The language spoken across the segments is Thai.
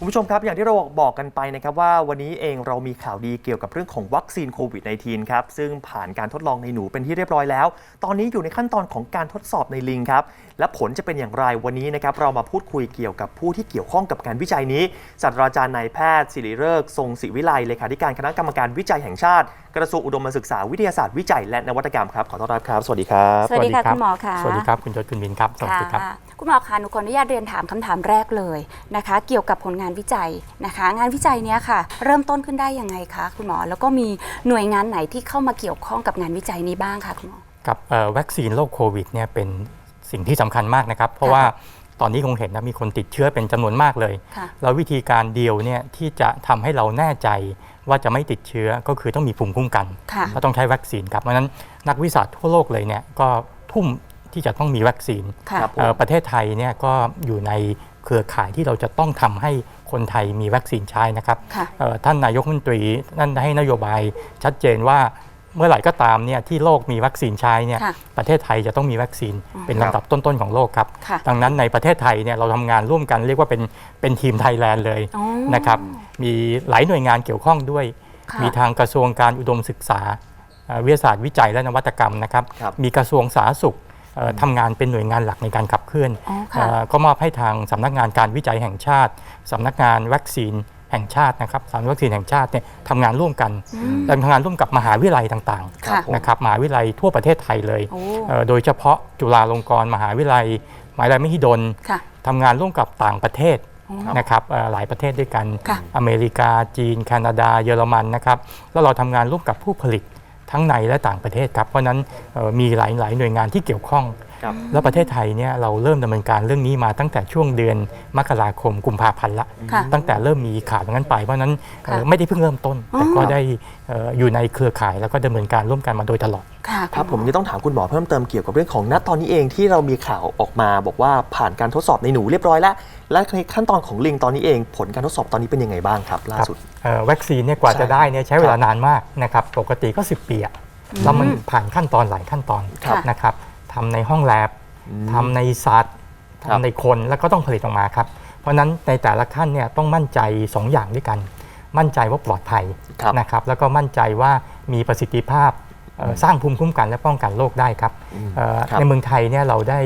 คุณผู้ชมครับ อย่างที่เราบอกกันไปนะครับว่าวันนี้เองเรามีข่าวดีเกี่ยวกับเรื่องของวัคซีนโควิด -19 ครับ ซึ่งผ่านการทดลองในหนูเป็นที่เรียบร้อยแล้ว ตอนนี้อยู่ในขั้นตอนของการทดสอบในลิงครับ และผลจะเป็นอย่างไรวันนี้นะครับ เรามาพูดคุยเกี่ยวกับผู้ที่เกี่ยวข้องกับการวิจัยนี้ศาสตราจารย์นายแพทย์ศิริเริกษ์ทรงศิวิไลเลขาธิการคณะกรรมการวิจัยแห่งชาติ กระทรวงอุดมศึกษาวิทยาศาสตร์วิจัยและนวัตกรรมครับขอต้อนรับครับสวัสดีครับสวัสดีค่ะคุณหมอค่ะสวัสดีครับคุณยศคุณมินครับสวัสดีครับค่ะคุณหมอคะหนูขออนุญาตเรียนถามคำถามแรกเลยนะคะ เกี่ยวกับผลงานวิจัยนะคะ งานวิจัยเนี้ยค่ะ เริ่มต้นขึ้นได้ยังไงคะคุณหมอ แล้วก็มีหน่วยงานไหนที่เข้ามาเกี่ยวข้องกับงานวิจัยนี้บ้างคะคุณหมอกับเอ่อวัคซีนโรคโควิดเนี่ยเป็นสิ่งที่สำคัญมากนะครับ เพราะว่าตอนนี้คงเห็นนะมีคนติดเชื้อเป็นจำนวนมากเลยค่ะแล้ววิธีการเดียวเนี่ยที่จะทำให้เราแน่ใจว่าจะไม่ติดเชื้อก็คือต้องมีภูมิคุ้มกันค่ะก็ต้องใช้วัคซีนครับเพราะฉะนั้นนักวิทยาศาสตร์ทั่วโลกเลยเนี่ยก็ทุ่มที่จะต้องมีวัคซีนค่ะครับเอ่อประเทศไทยเนี่ยก็อยู่ในเครือข่ายที่เราจะต้องทำให้ คนไทยมีวัคซีนใช้นะครับค่ะเอ่อท่านนายกรัฐมนตรีนั่นให้นโยบายชัดเจนว่าเมื่อไหร่ก็ตามเนี่ยที่โลกมีวัคซีนใช้เนี่ยค่ะประเทศไทยจะต้องมีวัคซีนอืมเป็นลำดับต้นๆของโลกครับค่ะดังนั้นในประเทศไทยเนี่ยเราทำงานร่วมกันเรียกว่าเป็นเป็นทีมไทยแลนด์เลยอ๋อนะครับมีหลายหน่วยงานเกี่ยวข้องด้วยค่ะมีทางกระทรวงการอุดมศึกษาเอ่อวิทยาศาสตร์วิจัยและนวัตกรรมนะครับครับมีกระทรวงสาธารณสุขเอ่อ ทำงานเป็นหน่วยงานหลักในการขับเคลื่อนอ๋อเอ่ค่ะอก็มอบให้ทางสำนักงานการวิจัยแห่งชาติสำนักงานวัคซีนแห่งชาตินะครับสำนักวัคซีนแห่งชาติเนี่ยทำงานร่วมกันอืมและทำงานร่วมกับมหาวิทยาลัยต่างค่ะๆนะครับมหาวิทยาลัยทั่วประเทศไทยเลยโอ้เอ่อโดยเฉพาะจุฬาลงกรณ์มหาวิทยาลัยมหาวิทยาลัยมหิดลค่ะทำงานร่วมกับต่างประเทศอ๋อนะครับเอ่อหลายประเทศด้วยกันค่ะอเมริกาจีน แคนาดา เยอรมันนะครับ แล้วเราทำงานร่วมกับผู้ผลิต ทั้งในและต่างประเทศครับ เพราะนั้นมีหลายหลายหน่วยงานที่เกี่ยวข้อง ครับ แล้วประเทศไทยเนี่ยเราเริ่มดำเนินการเรื่องนี้มาตั้งแต่ช่วงเดือนมกราคมกุมภาพันธ์ละ ค่ะ ตั้งแต่เริ่มมีข่าวตรงนั้นไป เพราะฉะนั้นเอ่อค่ะไม่ได้เพิ่งเริ่มต้นอ๋อแต่ก็ได้เอ่ออยู่ในเครือข่ายแล้วก็ดำเนินการร่วมกันมาโดยตลอด ค่ะครับณผมจะต้องถามคุณหมอเพิ่มเติมเกี่ยวกับเรื่องของณตอนนี้เองที่เรามีข่าวออกมาบอกว่าผ่านการทดสอบในหนูเรียบร้อยแล้ว และในขั้นตอนของลิงตอนนี้เอง ผลการทดสอบตอนนี้เป็นยังไงบ้างครับ ล่าสุด เอ่อวัคซีนเนี่ยกว่าใช่จะได้เนี่ยใช้เวลานานมากนะครับ ปกติก็ 10 ปีอะแล้วมันผ่านขั้นตอนหลายขั้นตอนครับ นะครับ ทำในห้องแลบอืมทำในสัตว์ครับทำในคนแล้วก็ต้องผลิตออกมาครับ เพราะฉะนั้นในแต่ละขั้นเนี่ยต้องมั่นใจ 2 อย่างด้วยกัน มั่นใจว่าปลอดภัยครับนะครับ แล้วก็มั่นใจว่ามีประสิทธิภาพเอ่อสร้างภูมิคุ้มกันและป้องกันโรคได้ครับอืมเอ่อครับ ในเมืองไทยเนี่ยเราได้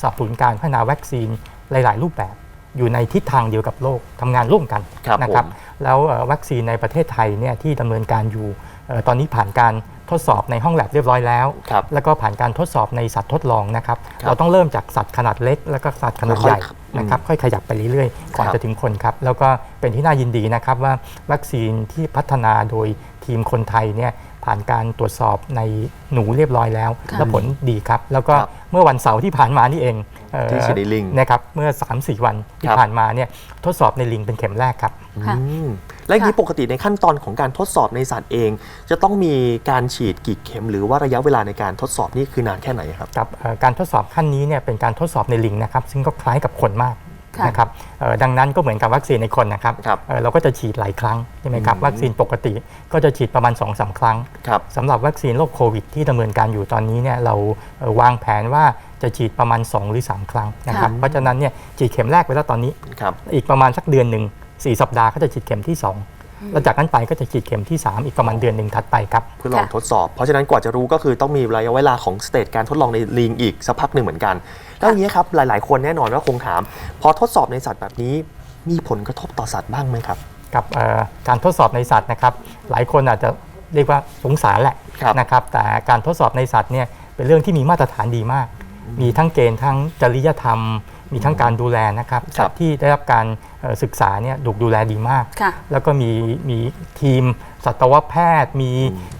สนับสนุนการพัฒนาวัคซีนหลาย ๆ รูปแบบ อยู่ในทิศทางเดียวกับโลกทำงานร่วมกันครับนะครับผมแล้วเอ่อวัคซีนในประเทศไทยเนี่ยที่ดำเนินการอยู่เอ่อตอนนี้ผ่านการ ทดสอบในห้องแลบเรียบร้อยแล้ว ครับแล้วก็ผ่านการทดสอบในสัตว์ทดลองนะครับ ครับเราต้องเริ่มจากสัตว์ขนาดเล็ก แล้วก็สัตว์ขนาดค่อยๆใหญ่อืมนะครับค่อยขยับไปเรื่อยๆก่อนครับ จะถึงคนครับ แล้วก็เป็นที่น่ายินดีนะครับว่าวัคซีนที่พัฒนาโดยทีมคนไทยเนี่ย ผ่านการตรวจสอบในหนูเรียบร้อยแล้วค่ะและผลดีครับ แล้วก็ครับเมื่อวันเสาร์ที่ผ่านมานี่เองเอ่อที่ฉีดในลิงนะครับเมื่อ 3-4 วันที่ครับผ่านมาเนี่ยทดสอบในลิงเป็นเข็มแรกครับค่ะอืมและอย่างนี้ค่ะปกติในขั้นตอนของการทดสอบในสัตว์เอง จะต้องมีการฉีดกี่เข็ม หรือว่าระยะเวลาในการทดสอบนี่คือนานแค่ไหนครับกับเอ่อการทดสอบขั้นนี้เนี่ยเป็นการทดสอบในลิงนะครับซึ่งก็คล้ายกับคนมาก ค่ะนะครับเอ่อดังนั้นก็เหมือนกับวัคซีนในคนนะครับครับเอ่อเราก็จะฉีดหลายครั้งใช่ไหมครับอืมวัคซีนปกติก็จะฉีดประมาณ2อสครั้งครับสำหรับวัคซีนโรคโควิดที่ดำเนินการอยู่ตอนนี้เนี่ยเราเอ่อวางแผนว่าจะฉีดประมาณ 2 หรือ 3 ครั้งนะครับค่ะ เพราะฉะนั้นเนี่ยฉีดเข็มแรกไปแล้วตอนนี้ ครับ อีกประมาณสักเดือนหนึ่งสี่สัปดาห์ก็จะฉีดเข็มที่ 2 แล้วจากนั้นไปก็จะฉีดเข็มที่ 3 อีกประมาณเดือนหนึ่งถัดไปครับ เพื่อลองค่ะทดสอบ เพราะฉะนั้นกว่าจะรู้ก็คือต้องมีระยะเวลาของสเตจการทดลองในลิงอีกสักพักหนึ่งเหมือนกันแล้วอย่างนี้ยครับหลายๆ คนแน่นอนว่าคงถาม พอทดสอบในสัตว์แบบนี้มีผลกระทบต่อสัตว์บ้างไหมครับ กับเอ่อการทดสอบในสัตว์นะครับ หลายคนอาจจะเรียกว่าสงสารแหละครับนะครับ แต่การทดสอบในสัตว์เนี่ยเป็นเรื่องที่มีมาตรฐานดีมาก มีทั้งเกณฑ์ทั้งจริยธรรม มีทั้งการดูแลนะครับครับสัตว์ที่ได้รับการเอ่อศึกษาเนี่ยถูกดูแลดีมากค่ะแล้วก็มีมีทีมสัตวแพทย์ มี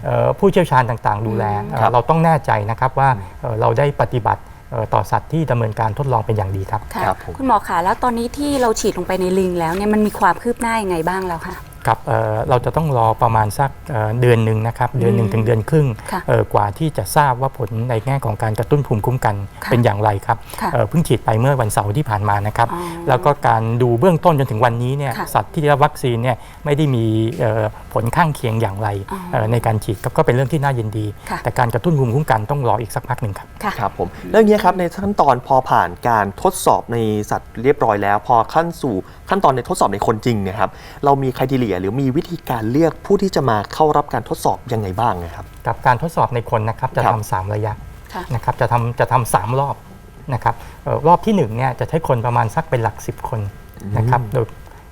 เอ่อผู้เชี่ยวชาญต่างๆ ดูแลเอ่อครับเราต้องแน่ใจนะครับว่าเอ่อเราได้ปฏิบัติเอ่อต่อสัตว์ที่ดำเนินการทดลองเป็นอย่างดีครับค่ะครับผมคุณหมอคะแล้วตอนนี้ที่เราฉีดลงไปในลิงแล้วเนี่ยมันมีความคืบหน้ายังไงบ้างแล้วคะ ครับเอ่อเราจะต้องรอประมาณสักเอ่อเดือนหนึ่งนะครับเดือนหนึ่งถึงเดือนครึ่งค่ะเอ่อกว่าที่จะทราบว่าผลในแง่ของการกระตุ้นภูมิคุ้มกันค่ะเป็นอย่างไรครับค่ะเอ่อเพิ่งฉีดไปเมื่อวันเสาร์ที่ผ่านมานะครับอ๋อแล้วก็การดูเบื้องต้นจนถึงวันนี้เนี่ยค่ะสัตว์ที่ได้รับวัคซีนเนี่ยไม่ได้มีเอ่อผลข้างเคียงอย่างไรอ๋อเอ่อในการฉีดครับก็เป็นเรื่องที่น่ายินดีค่ะแต่การกระตุ้นภูมิคุ้มกันต้องรออีกสักพักหนึ่งครับค่ะครับผมแล้วอย่างนี้ยครับในขั้นตอนพอผ่านการทดสอบในสัตว์เรียบร้อยแล้ว พอขั้นสู่ ขั้นตอนในทดสอบในคนจริงเนี่ยครับเรามีคุณทีเลียหรือมีวิธีการเลือกผู้ที่จะมาเข้ารับการทดสอบยังไงบ้างนะครับ กับการทดสอบในคนนะครับจะครับ ทำสามระยะค่ะ นะครับจะทำจะทำสามรอบนะครับเอ่อรอบที่หนึ่งเนี่ยจะใช้คนประมาณสักเป็นหลัก 10 คนนะครับโดย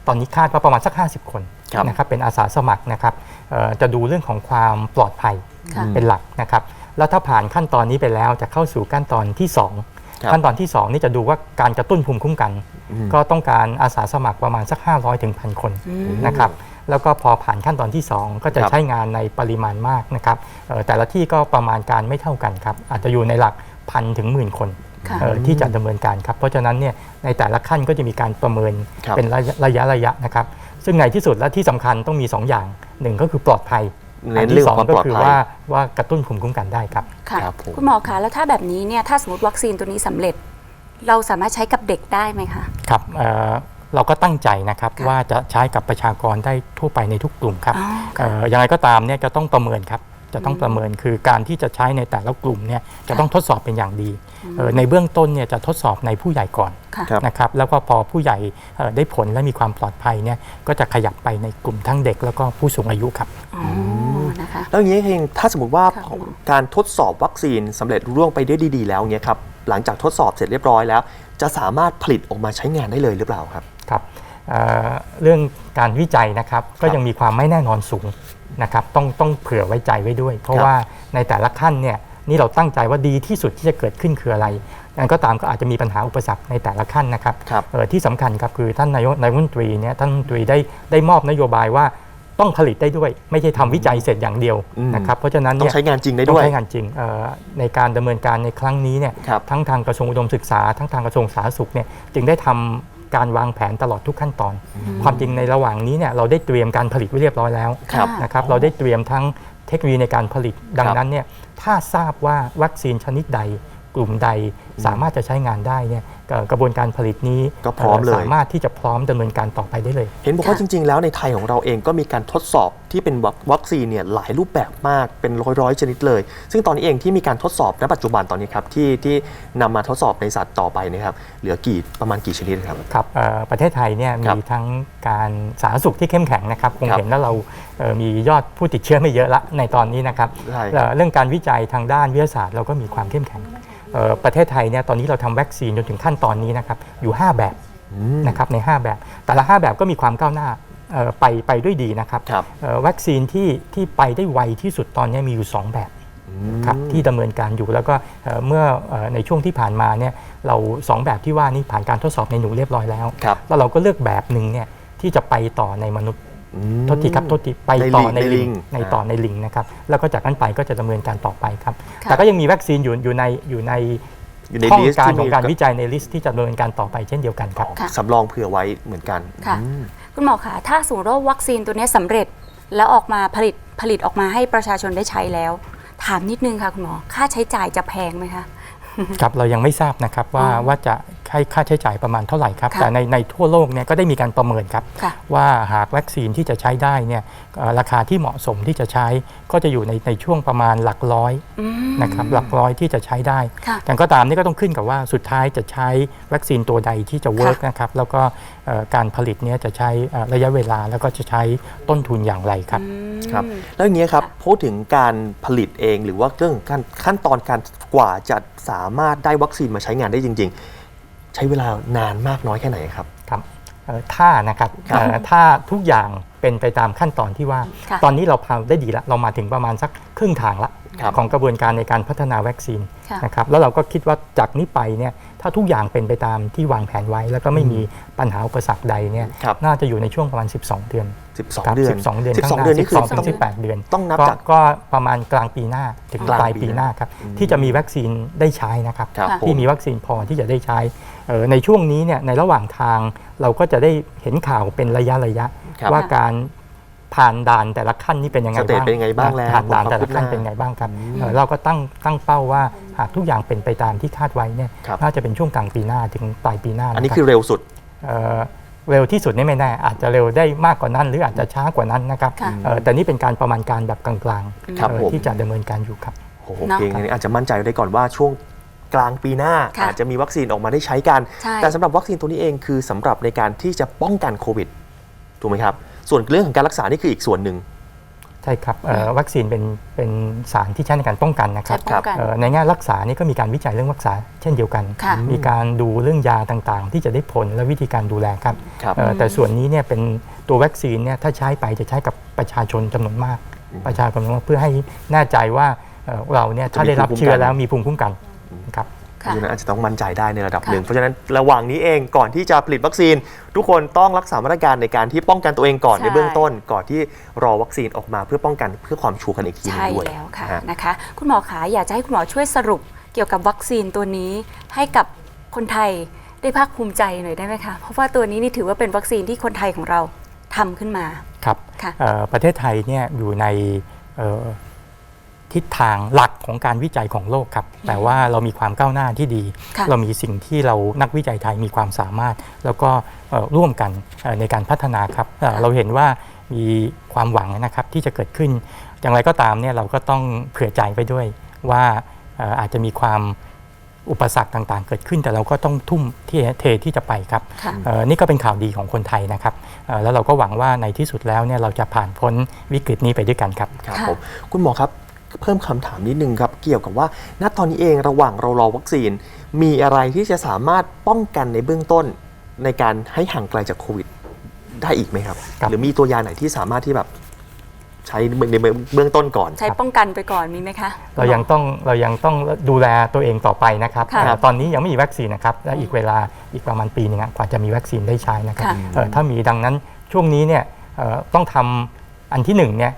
ตอนนี้คาดว่าประมาณสัก 50 คนครับ นะครับเป็นอาสาสมัครนะครับเอ่อจะดูเรื่องของความปลอดภัยค่ะ เป็นหลักนะครับแล้วถ้าผ่านขั้นตอนนี้ไปแล้วจะเข้าสู่ขั้นตอนที่สองครับ ขั้นตอนที่สองนี่จะดูว่าการกระตุ้นภูมิคุ้มกันอืมก็ต้องการอาสาสมัครประมาณสัก 500ถึงพันคนอืมนะครับแล้วก็พอผ่านขั้นตอนที่ 2 ก็จะครับใช้งานในปริมาณมากนะครับเอ่อแต่ละที่ก็ประมาณการไม่เท่ากันครับอาจจะอยู่ในหลักพันถึงหมื่นคนค่ะเอ่อที่จะดำเนินการครับเพราะฉะนั้นเนี่ยในแต่ละขั้นก็จะมีการประเมินครับเป็นระยะระยะระยะนะครับ ซึ่งในที่สุดและที่สำคัญต้องมี 2 อย่างหนึ่งก็คือปลอดภัย เน้นที่เรื่องสขอองงความก็ปลอดคือภัยว่าว่ากระตุ้นภูมิคุ้มกันได้ครับ ค่ะ ครับผม คุณหมอคะแล้วถ้าแบบนี้เนี่ยถ้าสมมติวัคซีนตัวนี้สำเร็จ เราสามารถใช้กับเด็กได้ไหมคะ ครับเอ่อเราก็ตั้งใจนะครับค่ะว่าจะใช้กับประชากรได้ทั่วไปในทุกกลุ่มครับอ๋อเอ่อยังไงก็ตามเนี่ยจะต้องประเมินครับ จะต้องประเมินคือการที่จะใช้ในแต่ละกลุ่มเนี่ยจะต้องทดสอบเป็นอย่างดีเอ่อในเบื้องต้นเนี่ยจะทดสอบในผู้ใหญ่ก่อนค่ะครับนะครับแล้วก็พอผู้ใหญ่เอ่อได้ผลและมีความปลอดภัยเนี่ยก็จะขยับไปในกลุ่มทั้งเด็กแล้วก็ผู้สูงอายุครับอ๋อนะคะแล้วอย่างนี้เองถ้าสมมติว่าค่ะคุณหมอการทดสอบวัคซีนสำเร็จรุ่วงไปได้ดี ๆ แล้วเนี่ยครับหลังจากทดสอบเสร็จเรียบร้อยแล้ว จะสามารถผลิตออกมาใช้งานได้เลยหรือเปล่าครับครับเอ่อเรื่องการวิจัยนะครับก็ยังมีความไม่แน่นอนสูง นะครับต้องต้องเผื่อไว้ใจไว้ด้วย เพราะครับว่าในแต่ละขั้นเนี่ยนี่เราตั้งใจว่าดีที่สุดที่จะเกิดขึ้นคืออะไรนั้นก็ตามก็อาจจะมีปัญหาอุปสรรคในแต่ละขั้นนะครับครับเอ่อที่สำคัญครับคือท่านนายกนายกรัฐมนตรีเนี่ยท่านรัฐมนตรีได้ได้มอบนโยบายว่าต้องผลิตได้ด้วย ไม่ใช่ทำวิจัยเสร็จอย่างเดียวอืมนะครับเพราะฉะนั้นต้อเนี่งยใช้งานจริงได้ต้อด้วยงใช้งานจริงเอ่อในการดำเนินการในครั้งนี้เนี่ยครับทั้งทางกระทรวงอุดมศึกษา ทั้งทางกระทรวงสาธารณสุขเนี่ยจึงได้ทำ การวางแผนตลอดทุกขั้นตอน ความจริงในระหว่างนี้เนี่ยเราได้เตรียมการผลิตไว้เรียบร้อยแล้วครับนะครับเราได้เตรียมทั้งเทคโนโลยีในการผลิตดังนั้นเนี่ยถ้าทราบว่าวัคซีนชนิดใดกลุ่มใดสามารถจะใช้งานได้เนี่ยเอ่อ กระบวนการผลิตนี้ก็พร้อมเลย สามารถที่จะพร้อมดำเนินการต่อไปได้เลย เห็นบอกว่าค่ะจริง ๆ แล้วในไทยของเราเองก็มีการทดสอบที่เป็นวัควัคซีนเนี่ยหลายรูปแบบมากเป็นร้อยๆชนิดเลย ซึ่งตอนนี้เองที่มีการทดสอบณปัจจุบันตอนนี้ครับที่ที่นำมาทดสอบในสัตว์ต่อไปเนะครับเหลือกี่ประมาณกี่ชนิดครับครับเอ่อประเทศไทยเนี่ยครัมีบทั้งการสาธารณสุขที่เข้มแข็งนะครับคงครับเห็นแล้วเราเอ่อมียอดผู้ติดเชื้อไม่เยอะละในตอนนี้นะครับใช่เอ่อเรื่องการวิจัยทางด้านวิทยาศาสตร์เราก็มีความเข้มแข็งเอ่อ ประเทศไทยเนี่ยตอนนี้เราทำวัคซีนจนถึงขั้นตอนนี้นะครับอยู่ 5 แบบอืมนะครับใน 5 แบบ แต่ละ 5 แบบก็มีความก้าวหน้าเอ่อไปไปด้วยดีนะครับครับเอ่อวัคซีนที่ที่ไปได้ไวที่สุดตอนนี้มีอยู่ 2 แบบครับที่ดำเนินการอยู่แล้วก็เอ่อเมื่อเอ่อในช่วงที่ผ่านมาเนี่ยเราสองแบบที่ว่านี้ผ่านการทดสอบในหนูเรียบร้อยแล้วครับแล้วเราก็เลือกแบบหนึ่งเนี่ยที่จะไปต่อในมนุษย์อืม โทษทีครับโทษทีไปในต่อลิงในในลิลิงงในอ่าต่อในลิงนะครับแล้วก็จากนั้นไปก็จะดำเนินการต่อไปครับ ค่ะ แต่ก็ยังมีวัคซีนอยู่อยู่ในอยู่ในอยู่ในข้องลิสต์การที่ขอมีงการวิจัยในลิสต์ที่จะดำเนินการต่อไปเช่นเดียวกันครับค่ะสำรองเผื่อไว้เหมือนกันค่ะ อืม คุณหมอคะถ้าสมมติว่าวัคซีนตัวเนี้ยสำเร็จแล้วออกมาผลิตผลิตออกมาให้ประชาชนได้ใช้แล้ว ถามนิดนึงค่ะคุณหมอ ค่าใช้จ่ายจะแพงไหมคะ ครับเรายังไม่ทราบนะครับว่าอ๋อว่าจะให้ค่าใช้จ่ายประมาณเท่าไหร่ครับค่ะแต่ในในทั่วโลกเนี่ยก็ได้มีการประเมินครับค่ะว่าหากวัคซีนที่จะใช้ได้เนี่ยเอ่อราคาที่เหมาะสมที่จะใช้ก็จะอยู่ในในช่วงประมาณหลักร้อยอืมนะครับหลักร้อยที่จะใช้ได้ค่ะแต่ก็ตามนี่ก็ต้องขึ้นกับว่าสุดท้ายจะใช้วัคซีนตัวใดที่จะเวิร์กนะครับแล้วก็เอ่อการผลิตเนี่ยจะใช้เอ่อระยะเวลาแล้วก็จะใช้ต้นทุนอย่างไรครับอืมครับแล้วอย่างนี้ยครับพูดถึงการผลิตเองหรือว่าเรื่องของการขั้นตอนการกว่าจะสามารถได้วัคซีนมาใช้งานได้จริง ๆ ใช้เวลานานมากน้อยแค่ไหนครับ ครับเอ่อถ้านะครับครับเอ่อถ้าทุกอย่างเป็นไปตามขั้นตอนที่ว่า ค่ะ ตอนนี้เราพาได้ดีแล้วเรามาถึงประมาณสักครึ่งทางละครับของกระบวนการในการพัฒนาวัคซีนค่ะ นะครับแล้วเราก็คิดว่าจากนี้ไปเนี่ยถ้าทุกอย่างเป็นไปตามที่วางแผนไว้ แล้วก็ไม่มีปัญหาอุปสรรคใดเนี่ยครับ น่าจะอยู่ในช่วงประมาณ 12 เดือน 12 เดือน 12 เดือน12 เดือนนี่คือ12ถึง18 เดือนต้องนับจากก็ประมาณกลางปีหน้าถึงกลางปลายปีปีหน้าครับที่จะมีวัคซีนได้ใช้นะครับครับค่ะผม ที่มีวัคซีนพอที่จะได้ใช้เอ่อในช่วงนี้เนี่ยในระหว่างทางเราก็จะได้เห็นข่าวเป็นระยะระยะครับ ว่าการผ่านด่านแต่ละขั้นนี่เป็นยังไงสเตจบ้างเป็นยังไงบ้างแล้วผ่านด่านแต่ละขั้นความคืบหน้าเป็นยังไงบ้างครับเอ่อเราก็ตั้งตั้งเป้าว่าหากทุกอย่างเป็นไปตามที่คาดไว้เนี่ยครับ น่าจะเป็นช่วงกลางปีหน้าถึงปลายปีหน้าอันนี้ะรับคือเร็วสุด เอ่อ เร็วที่สุดนี่ไม่แน่อาจจะเร็วได้มากกว่านั้น หรืออาจจะช้ากว่านั้นนะครับค่ะเอ่อแต่นี่เป็นการประมาณการแบบกลางๆครับเอ่อผม ที่จะดำเนินการอยู่ครับ โอ้โหเนอะเพียงอันนี้อาจจะมั่นใจได้ก่อนว่าช่วงกลางปีหน้าค่ะอาจจะมีวัคซีนออกมาได้ใช้กัน ใช่ แต่สำหรับวัคซีนตัวนี้เองคือสำหรับในการที่จะป้องกันโควิดถูกไหมครับ ส่วนเรื่องของการรักษานี่คืออีกส่วนหนึ่งใช่ครับเอ่อวัคซีนเป็นเป็นสารที่ใช้ในการป้องกันนะคใช้รับป้องกันเอ่อในแง่รักษานี่ก็มีการวิจัยเรื่องรักษาเช่นเดียวกัน ค่ะมีการดูเรื่องยาต่างๆ ที่จะได้ผลและวิธีการดูแลครับครับ เอ่อแต่ส่วนนี้เนี่ยเป็นตัววัคซีนเนี่ยถ้าใช้ไปจะใช้กับประชาชนจำนวนมาก ประชาชนจำนวนมากเพื่อให้แน่ใจว่าเอ่อเราเนี่ยถ้าได้รับเชื้อแล้วมีภูมิคุ้มกันครับ เพค่ะราะฉะนั้นอาจจะต้องมั่นใจได้ในระดับค่ะหนึ่ง เพราะฉะนั้นระหว่างนี้เองก่อนที่จะผลิตวัคซีน ทุกคนต้องรักษามาตรการในการที่ป้องกันตัวเองก่อนใช่ ในเบื้องต้น ก่อนที่รอวัคซีนออกมาเพื่อป้องกันเพื่อความชัวร์กันอีกทีหนึใช่งด้วยแล้วค่ะนะฮะนะคะ คุณหมอขาอยากจะให้คุณหมอช่วยสรุปเกี่ยวกับวัคซีนตัวนี้ ให้กับคนไทยได้ภาคภูมิใจหน่อยได้ไหมคะ เพราะว่าตัวนี้นี่ถือว่าเป็นวัคซีนที่คนไทยของเราทำขึ้นมา ครับค่ะ เอ่อประเทศไทยเนี่ยอยู่ในเอ่อ ทิศทางหลักของการวิจัยของโลกครับ แต่ว่าเรามีความก้าวหน้าที่ดีค่ะเรามีสิ่งที่เรานักวิจัยไทยมีความสามารถ แล้วก็เอ่อร่วมกันเอ่อในการพัฒนาครับเอ่อเราเห็นว่ามีความหวังนะครับที่จะเกิดขึ้น อย่างไรก็ตามเนี่ยเราก็ต้องเผื่อใจไปด้วยว่าเอ่ออาจจะมีความอุปสรรคต่างๆ เกิดขึ้นแต่เราก็ต้องทุ่มที่เทที่จะไปครับค่ะเอ่อนี่ก็เป็นข่าวดีของคนไทยนะครับเอ่อแล้วเราก็หวังว่าในที่สุดแล้วเนี่ยเราจะผ่านพ้นวิกฤตนี้ไปด้วยกันครับครับค่ะผมคุณหมอครับ เพิ่มคำถามนิดนึงครับ เกี่ยวกับว่า ณตอนนี้เองระหว่างเรารอวัคซีน มีอะไรที่จะสามารถป้องกันในเบื้องต้น ในการให้ห่างไกลจากโควิดได้อีกไหมครับครับหรือมีตัวยาไหนที่สามารถที่แบบใช้ในเบื้องต้นก่อน ใช้ป้องกันไปก่อนมีไหมคะ เรายังต้องเรายังต้องดูแลตัวเองต่อไปนะครับค่ะเอ่อตอนนี้ยังไม่มีวัคซีนนะครับและอีกเวลาอีกประมาณปีหนึงอะกว่าจะมีวัคซีนได้ใช้นะครับค่ะเอ่อถ้ามีดังนั้นช่วงนี้เนี่ยเอ่อต้องทำอันที่หนึ่งเนี่ย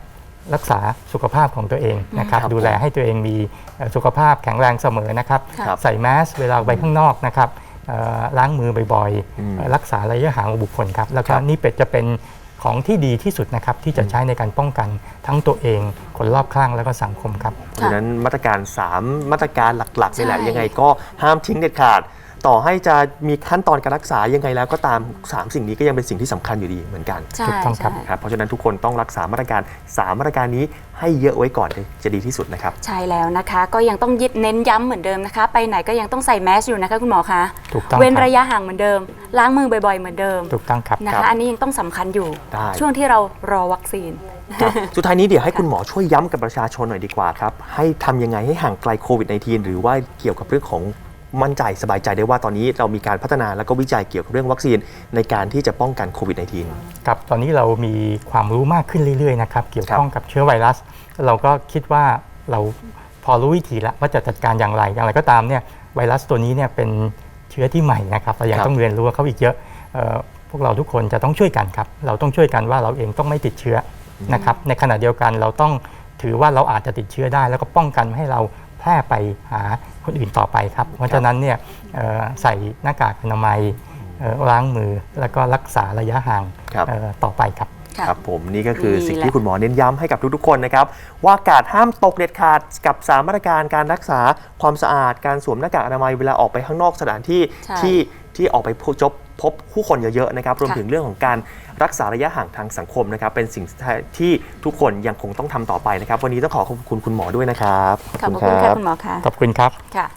รักษาสุขภาพของตัวเองนะครับครับดูแลให้ตัวเองมีเอ่อสุขภาพแข็งแรงเสมอนะครับค่ะใส่แมสเวลาออกไปข้างนอกนะครับเอ่อล้างมือบ่อยอืมๆเอ่อรักษาระยะห่างของบุคคลครับ แล้วก็ครับนี่เป็นจะเป็นของที่ดีที่สุดนะครับ ที่จะใช้ในการป้องกันทั้งตัวเอง คนรอบข้างแล้วก็สังคมครับเพราะฉะนั้นมาตรการ 3 มาตรการหลักๆนี่แหละใช่ยังไงก็ห้ามทิ้งเด็ดขาด ต่อให้จะมีขั้นตอนการรักษายังไงแล้วก็ตาม 3 สิ่งนี้ก็ยังเป็นสิ่งที่สำคัญอยู่ดีเหมือนกันใช่ถูกต้องครับ ใช่ ครับเพราะฉะนั้นทุกคนต้องรักษามาตรการ 3 มาตรการนี้ให้เยอะไว้ก่อนจะดีที่สุดนะครับ ใช่แล้วนะคะ ก็ยังต้องยึดเน้นย้ำเหมือนเดิมนะคะ ไปไหนก็ยังต้องใส่แมสอยู่นะคะคุณหมอคะถูกต้องเว้นครับ ระยะห่างเหมือนเดิม ล้างมือบ่อยๆเหมือนเดิมถูกต้องครับ นะครัคะบอันนี้ยังต้องสำคัญอยู่ ได้ ช่วงที่เรารอวัคซีน ครับสุดท้ายนี้เดี๋ยวให้คุณหมอช่วยย้ำกับประชาชนหน่อยดีกว่าครับ ให้ทำยังไงให้ห่างไกลโควิด -19 หรือว่าเกี่ยวกับเรื่องของ มั่นใจสบายใจได้ว่าตอนนี้เรามีการพัฒนาแล้วก็วิจัยเกี่ยวกับเรื่องวัคซีนในการที่จะป้องกันโควิด -19 ครับตอนนี้เรามีความรู้มากขึ้นเรื่อยๆนะครับเกี่ยวข้องกับเชื้อไวรัส เราก็คิดว่าเราพอรู้วิธีแล้วว่าจะจัดการอย่างไรอย่างไรก็ตามเนี่ยไวรัสตัวนี้เนี่ยเป็นเชื้อที่ใหม่นะครับเรายังครับต้องเรียนรู้กับเขาอีกเยอะเอ่อพวกเราทุกคนจะต้องช่วยกันครับ เราต้องช่วยกันว่าเราเองต้องไม่ติดเชื้อนะครับในขณะเดียวกันเราต้องถือว่าเราอาจจะติดเชื้อได้ แล้วก็ป้องกันไม่ให้เราแพ ร่ไปหาคนอื่นต่อไปครับ เพราะฉะนั้นเนี่ยเอ่อใส่หน้ากากอนามัยเอ่อล้างมือแล้วก็รักษาระยะห่างครับเอ่อต่อไปครับค่ะครับผมนี่ก็คือนี่สิ่งแหละที่คุณหมอเน้นย้ำให้กับทุกๆคนนะครับ ว่ากาดห้ามตกเด็ดขาดกับสามมาตรการการรักษาความสะอาดการสวมหน้ากากอนามัยเวลาออกไปข้างนอกสถานที่ใช่ที่ที่ออกไปพบจบ พบผู้คนเยอะๆนะครับรวมค่ะถึงเรื่องของการรักษาระยะห่างทางสังคมนะครับเป็นสิ่งที่ทุกคนยังคงต้องทำต่อไปนะครับ วันนี้ต้องขอขอบคุณคุณหมอด้วยนะครับขอบพระคุณค่ะคุณหมอคะขอบคุณครับค่ะ